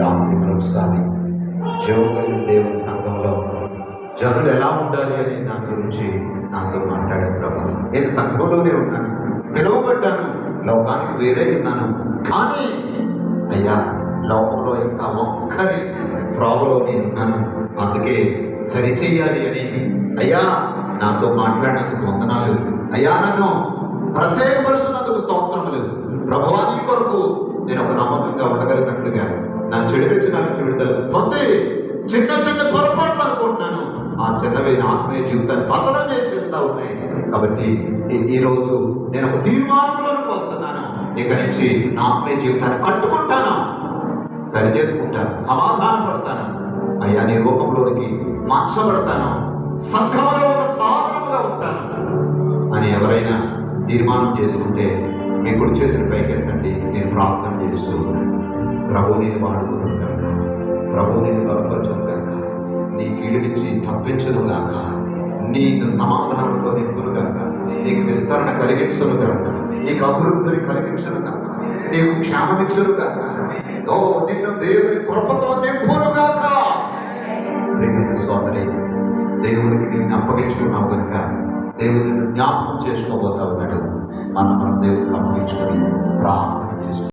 రాత్రి మరొకసారి జీవగలిగిన దేవుని సంఘంలో. జనులు ఎలా ఉండాలి అని దాని గురించి నాతో మాట్లాడే ప్రభా. నేను సంఘంలోనే ఉన్నాను. పిలువబడ్డాను. లోకానికి వేరే ఉన్నాను. కానీ అయ్యా లోకంలో ఇంకా ఒక్కరి త్రోవలో నేను ఉన్నాను. అందుకే సరిచేయాలి అని అయ్యా నాతో మాట్లాడినందుకు వందనాలు. అయ్యా నన్ను ప్రత్యేకపరుస్తున్నందుకు స్తోత్రములు. ప్రభువాని కొరకు నేను ఒక నమ్మకంగా ఉండగలిగినట్లుగా నా చెడు వచ్చిన విడుదల. పొంది చిన్న చిన్న పొరపాట్లు అనుకుంటున్నాను. ఆ చిన్నవి నా ఆత్మీయ జీవితాన్ని పతనం చేసేస్తా ఉన్నాయి. కాబట్టి ఈరోజు రోజు నేను ఒక తీర్మానంలోకి వస్తున్నాను. ఇక నుంచి నా ఆత్మీయ జీవితాన్ని కట్టుకుంటాను. సరి చేసుకుంటాను. సమాధాన పడతాను. అయ్యా నీ రూపంలోనికి మార్చబడతాను. సంఘంలో ఒక సాధనముగా ఉంటాను. అని ఎవరైనా తీర్మానం చేసుకుంటే మీ కుడి చేతుల పైకి ఎత్తండి నేను ప్రార్థన చేస్తూ ఉన్నాను. ప్రభు నేను వాడుకున్నాను కాక ప్రభు నేను బలపరచును కాక నీ కీడునిచ్చి తప్పించును కాక నీకు సమాధానంతో నింపును కాక నీకు విస్తరణ కలిగించును కాక నీకు అభివృద్ధిని కలిగించును కాక నీకు క్షేమమిచ్చును కాక ఓ నిన్ను దేవుని కృపతో నింపును కాక ప్రేమైన సోదరి దేవునికి నిన్ను అప్పగించుకున్నావు కనుక దేవుడిని జ్ఞాపకం చేసుకోబోతా ఉన్నాడు. మనం మనం దేవుడికి అప్పగించుకొని ప్రార్థన